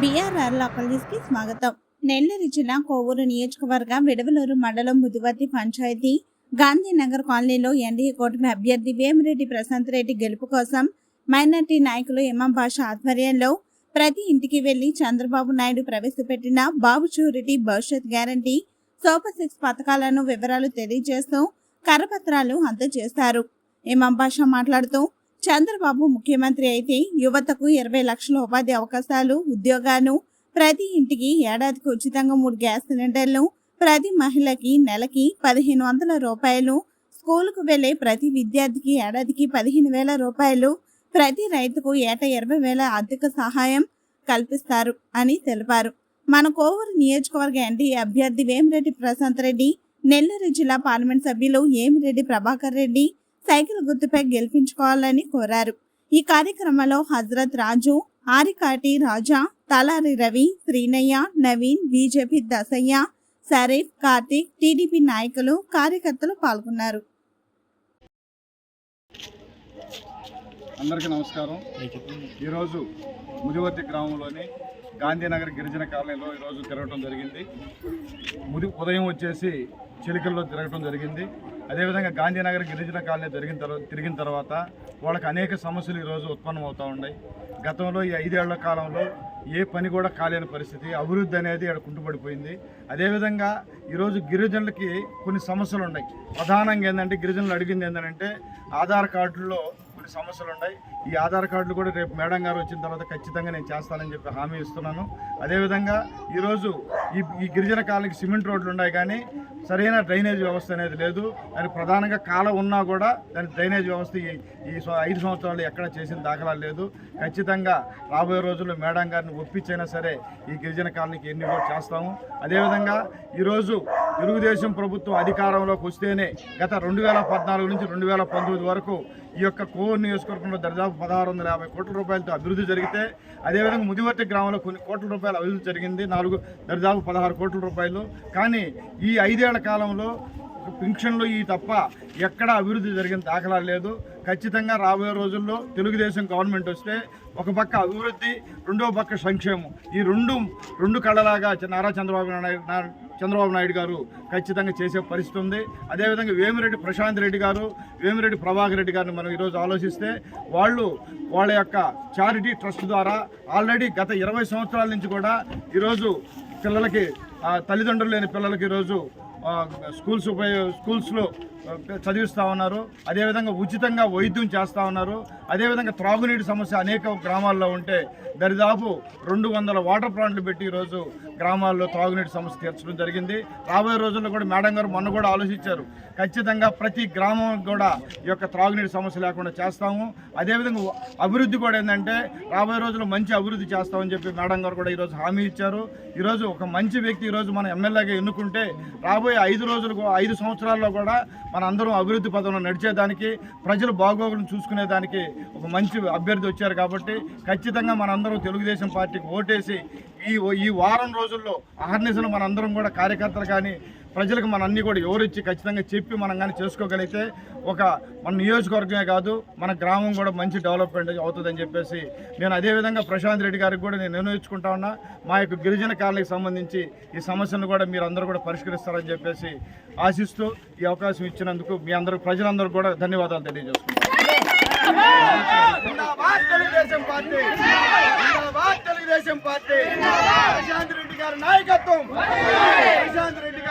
BRR లోకల్కి స్వాగతం. నెల్లూరు జిల్లా కోవూరు నియోజకవర్గం విడవలూరు మండలం ముదివర్తి పంచాయతీ గాంధీనగర్ కాలనీలో ఎన్డీఏ కూటమి అభ్యర్థి వేమిరెడ్డి ప్రశాంత్ రెడ్డి గెలుపు కోసం మైనార్టీ నాయకులు ఇమాం భాష ఆధ్వర్యంలో ప్రతి ఇంటికి వెళ్ళి చంద్రబాబు నాయుడు ప్రవేశపెట్టిన బాబు చూరిటీ భవిష్యత్ గ్యారంటీ సూపర్ సిక్స్ పథకాలను వివరాలు తెలియజేస్తూ కరపత్రాలు అందజేశారు ఇమాం భాష మాట్లాడుతూ చంద్రబాబు ముఖ్యమంత్రి అయితే యువతకు ఇరవై లక్షల ఉపాధి అవకాశాలు ఉద్యోగాలు ప్రతి ఇంటికి ఏడాదికి ఉచితంగా మూడు గ్యాస్ సిలిండర్లు ప్రతి మహిళకి నెలకి పదిహేను వందల రూపాయలు స్కూలుకు వెళ్ళే ప్రతి విద్యార్థికి ఏడాదికి పదిహేను వేల రూపాయలు ప్రతి రైతుకు ఏటా ఇరవై వేల ఆర్థిక సహాయం కల్పిస్తారు అని తెలిపారు. మన కోవూరు నియోజకవర్గ ఎన్డీ అభ్యర్థి వేమిరెడ్డి ప్రశాంత్ రెడ్డి నెల్లూరు జిల్లా పార్లమెంట్ సభ్యులు ఏమిరెడ్డి ప్రభాకర్ రెడ్డి సైకిల్ గుర్తుపై గెలిపించుకోవాలని కోరారు. ఈ కార్యక్రమంలో హజరత్ రాజు ఆరికాటి రాజా తలారి రవి శ్రీనయ్య నవీన్ బీజేపీ దసయ్య షరీఫ్ కార్తీక్ టీడీపీ నాయకులు కార్యకర్తలు పాల్గొన్నారు. అందరికీ నమస్కారం. ఈరోజు ముదివర్తి గ్రామంలోని గాంధీనగర్ గిరిజన కాలనీలో ఈరోజు తిరగటం జరిగింది. ముది ఉదయం వచ్చేసి చిలికల్లో తిరగటం జరిగింది. అదేవిధంగా గాంధీనగర్ గిరిజన కాలనీ జరిగిన తర్వాత తిరిగిన తర్వాత వాళ్ళకి అనేక సమస్యలు ఈరోజు ఉత్పన్నం అవుతూ ఉన్నాయి. గతంలో ఈ ఐదేళ్ళ కాలంలో ఏ పని కూడా కాలేని పరిస్థితి అభివృద్ధి అనేది ఇక్కడ కుంటుపడిపోయింది. అదేవిధంగా ఈరోజు గిరిజనులకి కొన్ని సమస్యలు ఉన్నాయి. ప్రధానంగా ఏంటంటే గిరిజనులు అడిగింది ఏంటంటే ఆధార్ కార్డుల్లో కొన్ని సమస్యలు ఉన్నాయి. ఈ ఆధార్ కార్డులు కూడా రేపు మేడం గారు వచ్చిన తర్వాత ఖచ్చితంగా నేను చేస్తానని చెప్పి హామీ ఇస్తున్నాను. అదేవిధంగా ఈరోజు ఈ ఈ గిరిజన కాలనీకి సిమెంట్ రోడ్లు ఉన్నాయి కానీ సరైన డ్రైనేజ్ వ్యవస్థ అనేది లేదు. దానికి ప్రధానంగా కాలం ఉన్నా కూడా దాని డ్రైనేజ్ వ్యవస్థ ఈ ఈ ఐదు సంవత్సరాలు ఎక్కడ చేసిన దాఖలాలు లేదు. ఖచ్చితంగా రాబోయే రోజుల్లో మేడం గారిని ఒప్పించైనా సరే ఈ గిరిజన కాలనీకి ఎన్ని కూడా చేస్తాము. అదేవిధంగా ఈరోజు తెలుగుదేశం ప్రభుత్వం అధికారంలోకి వస్తేనే గత రెండు వేల పద్నాలుగు నుంచి రెండు వేల పంతొమ్మిది వరకు ఈ యొక్క కోవూరు నియోజకవర్గంలో దరిదాపు పదహారు వందల యాభై కోట్ల రూపాయలతో అభివృద్ధి జరిగితే అదేవిధంగా ముదివర్తి గ్రామంలో కొన్ని కోట్ల రూపాయల అభివృద్ధి జరిగింది నాలుగు దరిదాపు పదహారు కోట్ల రూపాయలు. కానీ ఈ ఐదేళ్ళ కాలంలో పింఛన్లు ఈ తప్ప ఎక్కడ అభివృద్ధి జరిగిన దాఖలా లేదు. ఖచ్చితంగా రాబోయే రోజుల్లో తెలుగుదేశం గవర్నమెంట్ వస్తే ఒక పక్క అభివృద్ధి రెండో పక్క సంక్షేమం. ఈ రెండు రెండు కళ్ళలాగా నారా చంద్రబాబు నాయుడు చంద్రబాబు నాయుడు గారు ఖచ్చితంగా చేసే పరిస్థితి ఉంది. అదేవిధంగా వేమిరెడ్డి ప్రశాంత్ రెడ్డి గారు వేమిరెడ్డి ప్రభాకర్ రెడ్డి గారిని మనం ఈరోజు ఆలోచిస్తే వాళ్ళు వాళ్ళ యొక్క చారిటీ ట్రస్ట్ ద్వారా ఆల్రెడీ గత ఇరవై సంవత్సరాల నుంచి కూడా ఈరోజు పిల్లలకి తల్లిదండ్రులు లేని పిల్లలకి ఈరోజు స్కూల్స్ ఉపయోగ స్కూల్స్లో చదివిస్తూ ఉన్నారు. అదేవిధంగా ఉచితంగా వైద్యం చేస్తూ ఉన్నారు. అదేవిధంగా త్రాగునీటి సమస్య అనేక గ్రామాల్లో ఉంటే దరిదాపు రెండు వందల వాటర్ ప్లాంట్లు పెట్టి ఈరోజు గ్రామాల్లో త్రాగునీటి సమస్య తీర్చడం జరిగింది. రాబోయే రోజుల్లో కూడా మేడం గారు మొన్న కూడా ఆలోచించారు. ఖచ్చితంగా ప్రతి గ్రామం కూడా ఈ యొక్క త్రాగునీటి సమస్య లేకుండా చేస్తాము. అదేవిధంగా అభివృద్ధి కూడా ఏంటంటే రాబోయే రోజుల్లో మంచి అభివృద్ధి చేస్తామని చెప్పి మేడం గారు కూడా ఈరోజు హామీ ఇచ్చారు. ఈరోజు ఒక మంచి వ్యక్తి ఈరోజు మన ఎమ్మెల్యేగా ఎన్నుకుంటే రాబోయే ఐదు రోజులు ఐదు సంవత్సరాల్లో కూడా మనందరం అభివృద్ధి పదంలో నడిచేదానికి ప్రజలు బాగోగులను చూసుకునేదానికి ఒక మంచి అభ్యర్థి వచ్చారు కాబట్టి ఖచ్చితంగా మనందరం తెలుగుదేశం పార్టీకి ఓటేసి ఈ ఈ వారం రోజుల్లో అహర్నిశలు మనందరం కూడా కార్యకర్తలు కానీ ప్రజలకు మన అన్ని కూడా ఎవరిచ్చి ఖచ్చితంగా చెప్పి మనం కానీ చేసుకోగలిగితే ఒక మన నియోజకవర్గమే కాదు మన గ్రామం కూడా మంచి డెవలప్మెంట్ అవుతుందని చెప్పేసి నేను అదేవిధంగా ప్రశాంత్ రెడ్డి గారికి కూడా నేను నిర్ణయించుకుంటా ఉన్నా. మా యొక్క గిరిజన కాలనీకి సంబంధించి ఈ సమస్యను కూడా మీరు అందరూ కూడా పరిష్కరిస్తారని చెప్పేసి ఆశిస్తూ ఈ అవకాశం ఇచ్చినందుకు మీ అందరూ ప్రజలందరూ కూడా ధన్యవాదాలు తెలియజేసుకుంటాను ప్రశాంత్ రెడ్డి గారి నాయకత్వం. ప్రశాంత్ రెడ్డి